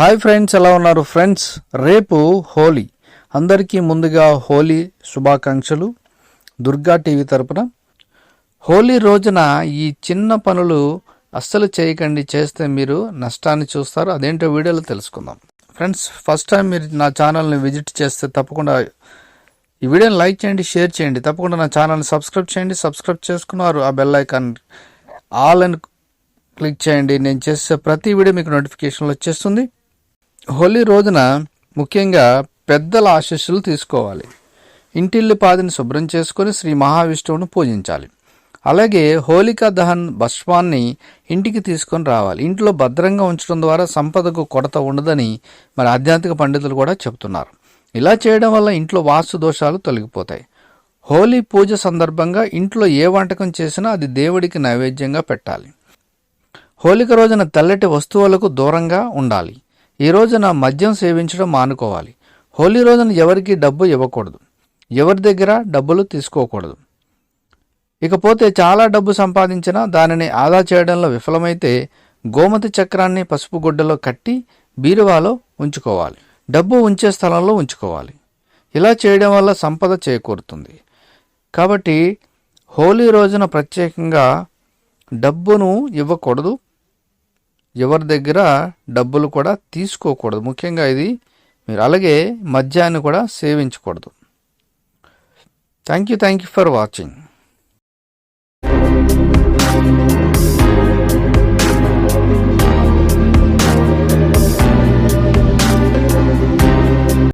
Hi friends ఎలా ఉన్నారు friends రేపు హోలీ. అందరికీ ముందుగా హోలీ శుభాకాంక్షలు. దుర్గా టీవీ తరపున. హోలీ రోజున ఈ చిన్న పనులు అస్సలు చేయకండి చేస్తే మీరు నష్టాన్ని చూస్తారు. అదేంటో వీడియోలో తెలుసుకుందాం. ఫ్రెండ్స్ ఫస్ట్ టైం మీరు నా ఛానల్ని విజిట్ చేస్తే తప్పకుండా ఈ వీడియోని లైక్ చేయండి షేర్ చేయండి. తప్పకుండా నా ఛానల్ని సబ్స్క్రైబ్ చేయండి. సబ్స్క్రైబ్ చేసుకున్నారు ఆ బెల్ ఐకాన్ ఆల్ అని క్లిక్ చేయండి. నేను చేసే ప్రతి వీడియో మీకు నోటిఫికేషన్లు వచ్చేస్తుంది. హోలీ రోజున ముఖ్యంగా పెద్దల ఆశీస్సులు తీసుకోవాలి. ఇంటిల్లి పాదిని శుభ్రం చేసుకొని శ్రీ మహావిష్ణువును పూజించాలి. అలాగే హోలికా దహన్ భస్మాన్ని ఇంటికి తీసుకొని రావాలి. ఇంట్లో భద్రంగా ఉంచడం ద్వారా సంపదకు కొరత ఉండదని మరి ఆధ్యాత్మిక పండితులు కూడా చెబుతున్నారు. ఇలా చేయడం వల్ల ఇంట్లో వాస్తు దోషాలు తొలగిపోతాయి. హోలీ పూజ సందర్భంగా ఇంట్లో ఏ వంటకం చేసినా అది దేవుడికి నైవేద్యంగా పెట్టాలి. హోలిక రోజున తెల్లటి వస్తువులకు దూరంగా ఉండాలి. ఈ రోజున మద్యం సేవించడం మానుకోవాలి. హోలీ రోజున ఎవరికి డబ్బు ఇవ్వకూడదు. ఎవరి దగ్గర డబ్బులు తీసుకోకూడదు. ఇకపోతే చాలా డబ్బు సంపాదించినా దానిని ఆదా చేయడంలో విఫలమైతే గోమతి చక్రాన్ని పసుపు గుడ్డలో కట్టి బీరువాలో ఉంచుకోవాలి. డబ్బు ఉంచే స్థలంలో ఉంచుకోవాలి. ఇలా చేయడం వల్ల సంపద చేకూరుతుంది. కాబట్టి హోలీ రోజున ప్రత్యేకంగా డబ్బును ఇవ్వకూడదు. ఎవరి దగ్గర డబ్బులు కూడా తీసుకోకూడదు. ముఖ్యంగా ఇది మీరు అలాగే మద్యాన్ని కూడా సేవించకూడదు. Thank you thank you for watching